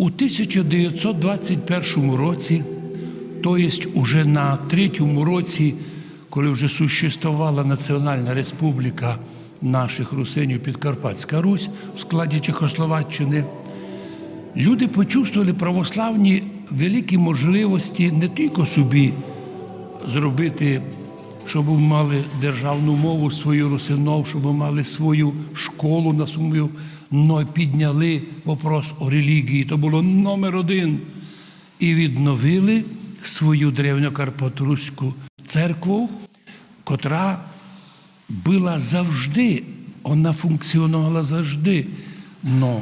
У 1921 році, то есть уже на третьому році, коли вже существувала Національна Республіка наших русинів Підкарпатська Русь в складі Чехословаччини, люди почувствували православні великі можливості не тільки собі зробити, щоб мали державну мову свою русинов, щоб мали свою школу на свою, но підняли вопрос о релігії. То було номер один. І відновили свою древньокарпатруську церкву, котра була завжди, вона функціонувала завжди. Но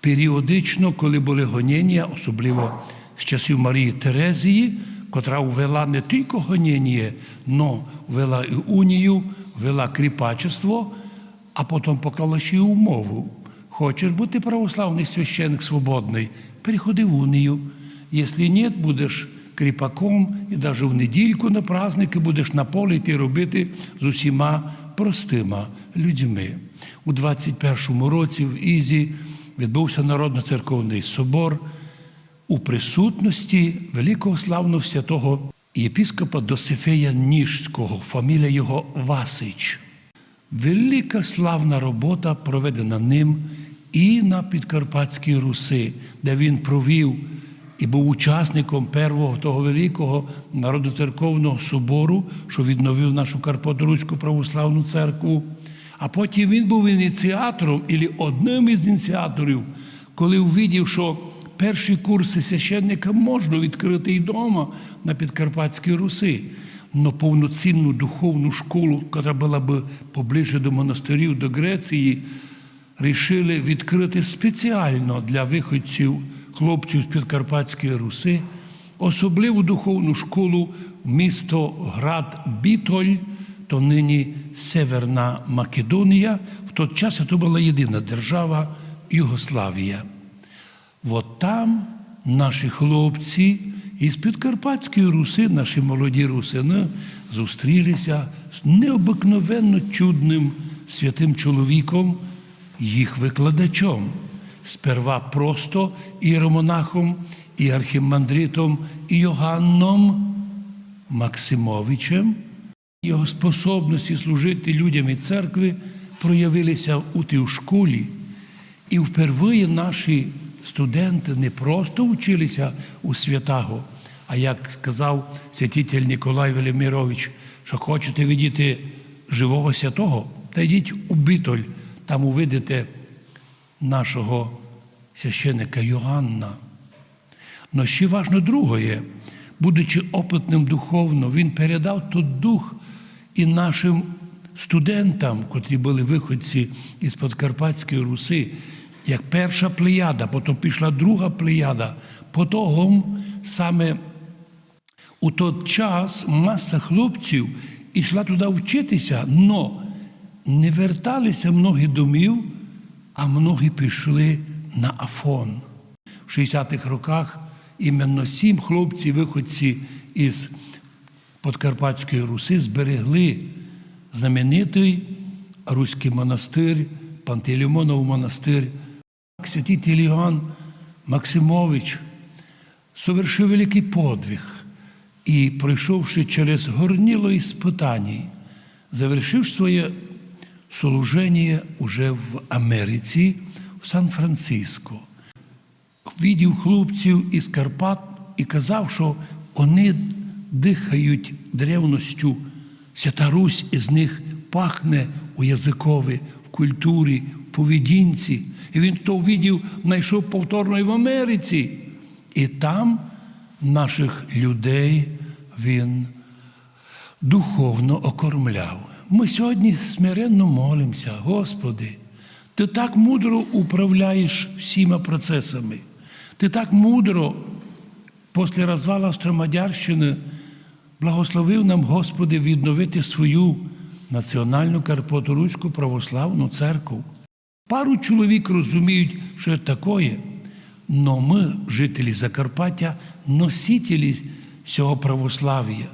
періодично, коли були гоніння, особливо з часів Марії Терезії, котра ввела не тільки гоніння, но ввела і унію, ввела кріпачество, а потім поклала ще й умову. Хочеш бути православний священник свободний, переходи в унію. Якщо ні, будеш кріпаком і навіть в недільку на праздники будеш на полі йти робити з усіма простими людьми. У 21-му році в Ізі відбувся Народно-церковний собор у присутності великого славного святого єпіскопа Досифея Ніжського, фамілія його Васич. Велика славна робота проведена ним і на Підкарпатській Руси, де він провів і був учасником першого того великого народоцерковного собору, що відновив нашу Карпаторуську православну церкву. А потім він був ініціатором, і одним із ініціаторів, коли увидів, що перші курси священника можна відкрити і вдома на Підкарпатській Руси. Но повноцінну духовну школу, яка була б поближче до монастирів, до Греції, рішили відкрити спеціально для виходців, хлопців з Підкарпатської Руси, особливу духовну школу місто Град Бітоль, то нині Северна Македонія. В той час це була єдина держава Югославія. От там наші хлопці із Підкарпатської Руси, наші молоді русини, зустрілися з необикновенно чудним святим чоловіком, їх викладачом. Сперва просто іеромонахом, і архімандритом Йоганном Максимовичем. Його способності служити людям і церкви проявилися у тій школі. І впервые наші студенти не просто вчилися у святого, а як сказав святитель Ніколай Велимирович, що хочете видіти живого святого, та йдіть у Бітоль, там увидите нашого священика Йоанна. Но ще важно другое, будучи опитним духовно, він передав тут дух і нашим студентам, котрі були виходці із Подкарпатської Руси, як перша плеяда, потім пішла друга плеяда. Потім саме у той час маса хлопців йшла туди вчитися, але не верталися многі домів, а многі пішли на Афон. В 60-х роках іменно сім хлопців, виходці із Подкарпатської Руси, зберегли знаменитий Руський монастир, Пантелеймонов монастир. Святитель Іоанн Максимович совершив великий подвиг і, пройшовши через горніло іспитання, завершив своє служення уже в Америці, в Сан-Франциско. Видів хлопців із Карпат і казав, що вони дихають древностю. Свята Русь із них пахне у язикові, в культурі, в поведінці. І він то увидів, знайшов повторно і в Америці. І там наших людей він духовно окормляв. Ми сьогодні смиренно молимося, Господи, Ти так мудро управляєш всіма процесами. Ти так мудро після розвалу Австромадярщини благословив нам, Господи, відновити свою національну Карпаторуську православну церкву. Пару чоловік розуміють, що це таке, але ми, жителі Закарпаття, носителі цього православ'я.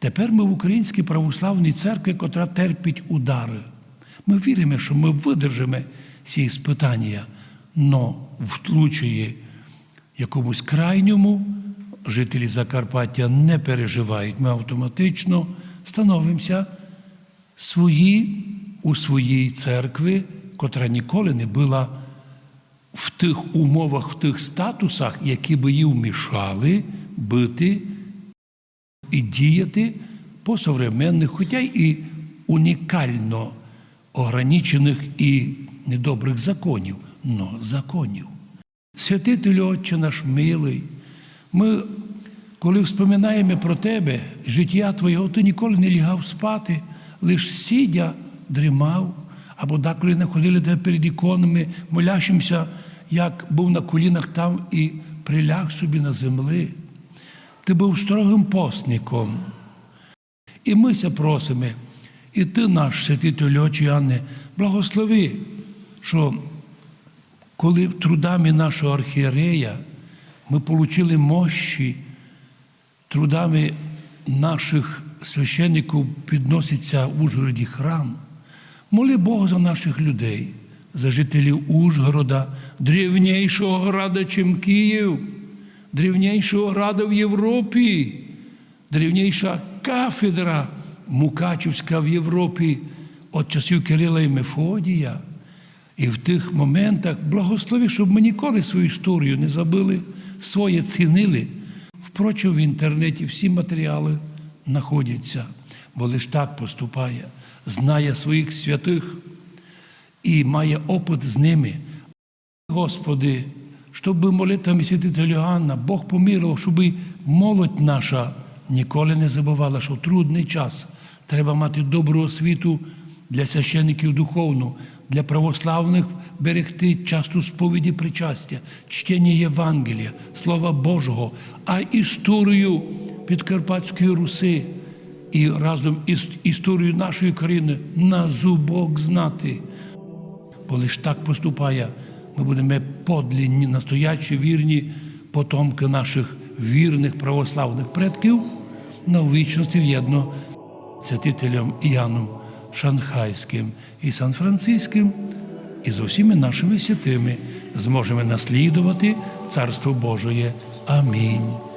Тепер ми в Українській православній церкві, котра терпить удари. Ми віримо, що ми видержимо ці спитання, але влучує якомусь крайньому, жителі Закарпаття не переживають. Ми автоматично становимося свої у своїй церкві, котра ніколи не була в тих умовах, в тих статусах, які би їй вмішали бити і діяти по современних, хоча і унікально ограничених і недобрих законів, но законів. Святителю Отче наш милий, ми, коли вспоминаємо про тебе, життя Твого, ти ніколи не лягав спати, лиш сидя, дрімав, або деколи не ходили тебе перед іконами, молящимся, як був на колінах там і приляг собі на землі. Ти був строгим постником. І ми ся просимо, і ти, наш святитель Отче Анне, благослови, що коли трудами нашого архієрея ми отримали мощі, трудами наших священників підноситься в Ужгороді храм. Моли Бога за наших людей, за жителів Ужгорода, древнішого града, чим Київ, древнішого града в Європі, древніша кафедра Мукачівська в Європі від часів Кирила і Мефодія. І в тих моментах благослови, щоб ми ніколи свою історію не забили, своє цінили. Впрочем, в інтернеті всі матеріали знаходяться, бо лиш так поступає, знає своїх святих і має опит з ними. Господи, щоб молитвами святителя Іоанна Бог помилував, щоб молодь наша ніколи не забувала, що в трудний час треба мати добру освіту для священників духовну, для православних берегти часто сповіді причастя, чтення Євангелія, Слова Божого, а історію Підкарпатської Руси і разом із історією нашої країни на зубок знати. Бо лиш так поступає, ми будемо подлінні, настоячі, вірні потомки наших вірних православних предків на вічності в'єдно святителем Іаном Шанхайським і Сан-Франциським, і з усіми нашими святими зможемо наслідувати Царство Божоє. Амінь.